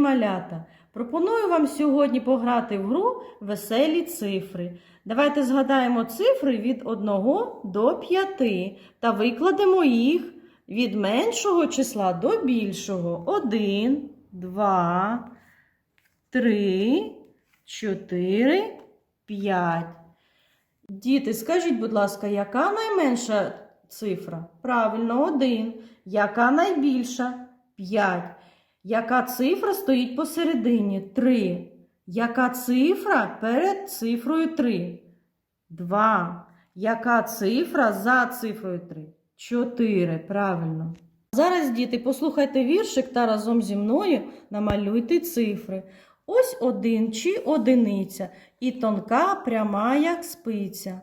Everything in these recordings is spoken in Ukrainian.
малята! Пропоную вам сьогодні пограти в гру веселі цифри. Давайте згадаємо цифри від 1 до 5 та викладемо їх від меншого числа до більшого. 1, 2, 3, 4, 5. Діти, скажіть, будь ласка, яка найменша цифра? Правильно, 1. Яка найбільша? 5. Яка цифра стоїть посередині? 3. Яка цифра перед цифрою 3? 2. Яка цифра за цифрою 3? 4. Правильно. Зараз, діти, послухайте віршик та разом зі мною намалюйте цифри. Ось один чи одиниця, і тонка пряма, як спиця.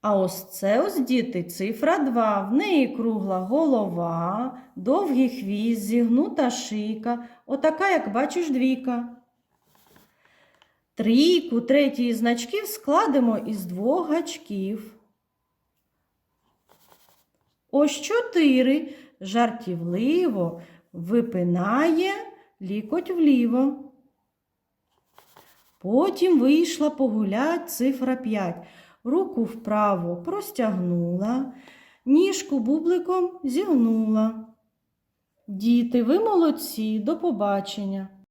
А ось це ось діти цифра 2. В неї кругла голова, довгий хвіст, зігнута шийка, отака, як бачиш, двійка. Трійку третьої значків складемо із двох гачків. Ось чотири жартівливо випинає лікоть вліво. Потім вийшла погулять цифра 5. Руку вправо простягнула, ніжку бубликом зігнула. Діти, ви молодці, до побачення.